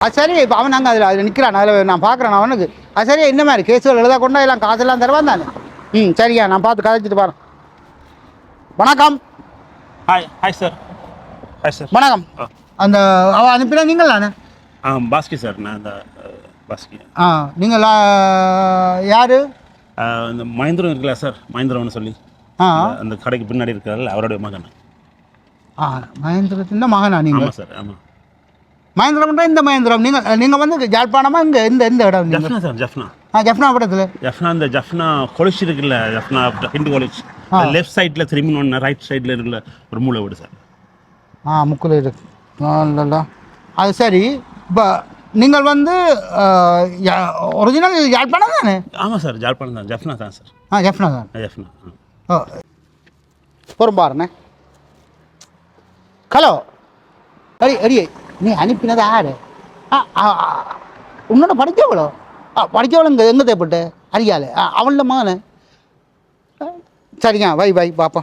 அது சரி இப்போ அவன் அங்கே அதில் அதில் நிற்கிறான் அதில் நான் பார்க்குறேன் அவனுக்கு அது சரியா இந்த மாதிரி? கேஸுகள் எழுத கொண்டா எல்லாம் காசெல்லாம் தருவான் தானே? ம் சரியா நான் பார்த்து கதைச்சிட்டு பாரு வணக்கம். Hi hi sir hi sir வணக்கம். அந்த அவன் அனுப்பினா நீங்கள் தானே ஆ பாஸ்கி சார் நான் அஹ், பாஸ்கி. ஆ நீங்கள் யார்? இந்த மகேந்திரம் இருக்குல்ல சார் மகேந்திரம்னு சொல்லி. ஆ. அந்த- அந்த கடைக்கு பின்னாடி இருக்கார்ல அவருடைய மகன். ஆ மகேந்திரத்தின் மகனா நீங்கள் சார் ஆமாம் மகேந்திரம்ன்ற இந்த மகேந்திரம். நீங்கள் நீங்கள் வந்து ஜாழ்ப்பாணமா இங்கே இந்த எந்த இடம் ஜஃப்னா சார் ஜஃப்னா. ஆ ஜஃப்னா படத்தில் ஜஃப்னா இந்த ஜஃப்னா காலேஜ் இருக்குல்ல ஜஃப்னா ஹிந்து காலேஜ். லெஃப்ட் சைடில் திரும்பி ஒன்று ரைட் சைடில் இருக்குல்ல ஒரு மூளை வீடு சார். ஆ முக்கில் இருக்கு. அது சரி. இப்போ நீங்கள் வந்து ஒரிஜினல் யாழ்ப்பாணம் தானே? ஆமாம் சார் ஜாழ்ப்பாணம் தான் ஜஃப்னா தான் சார். ஆ ஜஃப்னா தான். ஜஃப்னா ஆ. ஓ. ஒரு பாருண்ணே. ஹலோ. அடி அடி நீ அனுப்பினது யாரு ஆ ஆ, ஆ, உன்னோட படித்தவளோ ஆ படித்தவளோ இங்கே எங்கே தேவைப்பட்ட அறியால ஆ அவள மகனே சரிங்க வை வை பாப்பா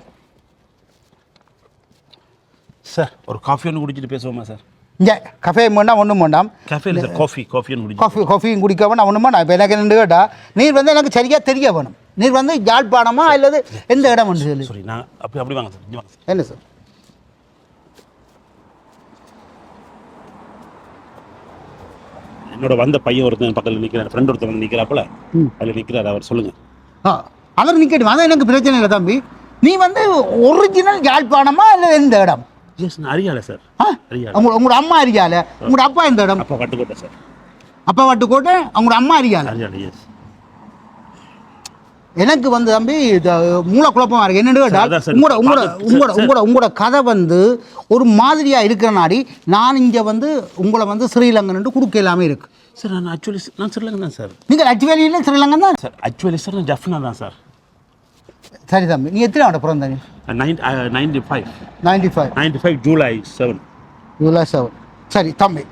சார் ஒரு காஃபி ஒன்று குடிச்சிட்டு பேசுவோமா சார் இங்கே கஃபே வேண்டாம் ஒன்றும் வேண்டாம் காஃபி இல்லை சார் காஃபி காஃபி ஒன்று குடிச்சு காஃபி காஃபியும் குடிக்க வேண்டாம் ஒன்றும் வேண்டாம் இப்போ எனக்கு என்னன்னு கேட்டால் நீர் வந்து எனக்கு சரியாக தெரிய வேணும் நீர் வந்து யாழ்ப்பாணமா அல்லது எந்த இடம் வந்து சொல்லி சாரி நான் அப்படி அப்படி வாங்க சார் என்ன சார் என்னோட வந்த பையன் ஒருத்தன் பக்கத்தில் நிற்கிறார் ஃப்ரெண்ட் ஒருத்தன் வந்து நிற்கிறாப்புல. அதில் நிற்கிறார் அவர் சொல்லுங்க. ஆ அவர் நிற்கட்டும் அதான் எனக்கு பிரச்சனை இல்லை தம்பி. நீ வந்து ஒரிஜினல் யாழ்ப்பாணமா இல்லை எந்த இடம்? எஸ் நான் அறியால சார் ஆ? அறியால உங்க உங்களோட அம்மா அறியால உங்களோட அப்பா எந்த இடம்? அப்பா கட்டுக்கோட்டை சார் அப்பா வட்டுக்கோட்டை உங்களோட அம்மா அறியால எஸ் எனக்கு வந்து தம்பி மூளை குழப்பமா இருக்கு. என்னன்னு கேட்டால். உங்களோட உங்களோட உங்களோட. உங்களோட உங்களோட கதை வந்து ஒரு மாதிரியா இருக்கிற நாடி நான் இங்க வந்து உங்களை வந்து ஸ்ரீலங்கன் கொடுக்க எல்லாமே இருக்கு. சார் நான் ஆக்சுவலி நான் ஸ்ரீலங்கன் தான் சார். நீங்கள் அச்சுவேலியில் ஸ்ரீலங்கன் தான்? சார் ஆக்சுவலி சார் நான் ஜஃப்னா தான் சார். சரி தம்பி நீ எத்தனை ஆட பிறந்த நீ? Nine ninety five ninety five ninety five July seven July seven சரி தம்பி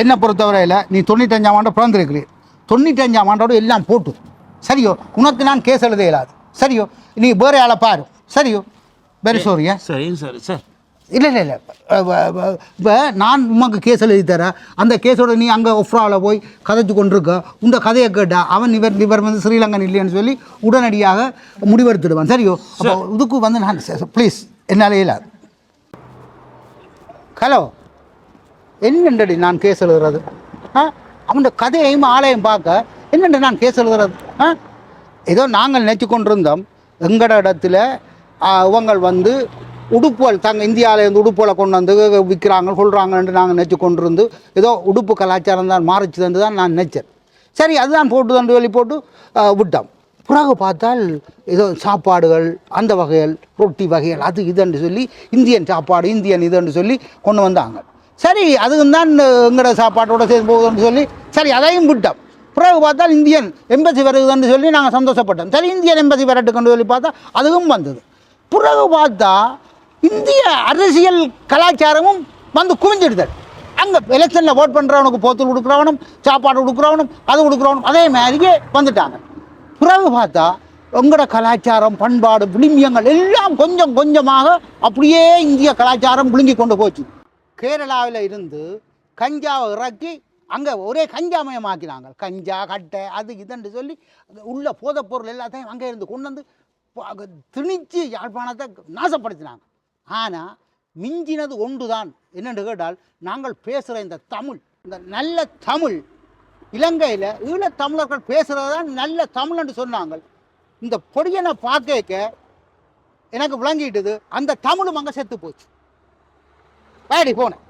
என்னை பொறுத்தவரையில் நீ தொண்ணூத்தஞ்சாம் ஆண்டு பிறந்திருக்கிறீர். தொண்ணூத்தஞ்சாம் ஆண்டோட எல்லாம் போட்டு. சரியோ? உனக்கு நான் கேஸ் எழுத இயலாது. சரியோ? நீ வேற ஆளை பாரு. சரியோ? Very sorry sir sir sir இல்லை இல்லை இல்லை. இப்போ நான் உமக்கு கேஸ் எழுதி தரேன். அந்த கேஸோட நீ அங்கே ஒஃப்ராவில் போய் கதைச்சு கொண்டிருக்க. உந்த கதையை கேட்டா அவன் இவர் இவர் வந்து ஸ்ரீலங்கன் இல்லைன்னு சொல்லி உடனடியாக முடிவெடுத்துடுவான். சரியோ? அப்போ இதுக்கு வந்து நான் ப்ளீஸ் என்னால் இயலாது. ஹலோ என்னண்டடி நான் கேஸ் எழுதுறது? ஆ? அவன் கதையையும் ஆளையும் பார்க்க என்னென்று நான் பேசுகிறது ஆ? ஏதோ நாங்கள் நினச்சி கொண்டிருந்தோம் எங்கட இடத்துல இவங்கள் வந்து உடுப்புகள் தாங்க இந்தியாவிலேருந்து உடுப்புகளை கொண்டு வந்து விற்கிறாங்க சொல்கிறாங்கன்ட்டு நாங்கள் நினச்சி கொண்டிருந்து ஏதோ உடுப்பு கலாச்சாரம் தான் மாறிச்சுதுன்னு தான் நான் நினச்சேன் சரி அதுதான் போட்டு தண்டு வெளி போட்டு விட்டோம். பிறகு பார்த்தால் ஏதோ சாப்பாடுகள் அந்த வகைகள் ரொட்டி வகைகள் அது இதுன்னு சொல்லி இந்தியன் சாப்பாடு இந்தியன் இதுன்னு சொல்லி கொண்டு வந்தாங்க. சரி அதுவும் தான் எங்களோட சாப்பாட்டோட சேர்ந்து போகுதுன்னு சொல்லி சரி அதையும் விட்டோம். பிறகு பார்த்தால் இந்தியன் எம்பசி வருதுன்னு சொல்லி நாங்கள் சந்தோஷப்பட்டோம். சரி இந்தியன் எம்பசி வரட்டுக்குன்னு சொல்லி பார்த்தா அதுவும் வந்தது. பிறகு பார்த்தா இந்திய அரசியல் கலாச்சாரமும் வந்து குவிஞ்சிடுதல் அங்கே எலெக்ஷனில் ஓட் பண்ணுறவனுக்கு போத்தல் கொடுக்குறவனும் சாப்பாடு கொடுக்குறவனும் அது கொடுக்குறவனும் அதே மாதிரியே வந்துட்டாங்க. பிறகு பார்த்தா உங்களோட கலாச்சாரம் பண்பாடு விளிம்பியங்கள் எல்லாம் கொஞ்சம் கொஞ்சமாக அப்படியே இந்திய கலாச்சாரம் விழுங்கி கொண்டு போச்சு. கேரளாவில் இருந்து கஞ்சாவை இறக்கி அங்கே ஒரே கஞ்சாமயமாக்கினாங்க கஞ்சா கட்டை அது இதுன்னு சொல்லி உள்ள போதைப் பொருள் எல்லாத்தையும் அங்கே இருந்து கொண்டு வந்து திணிச்சு யாழ்ப்பாணத்தை நாசப்படுத்தினாங்க. ஆனால் மிஞ்சினது ஒன்று தான் என்னென்று கேட்டால் நாங்கள் பேசுகிற இந்த தமிழ் இந்த நல்ல தமிழ் இலங்கையில் ஈழத்தமிழர்கள் பேசுகிறது தான் நல்ல தமிழ்னு சொன்னாங்க. இந்த பொடியனை பார்க்க எனக்கு விளங்கிட்டுது அந்த தமிழும் அங்கே செத்து போச்சு. வேடி போனேன்.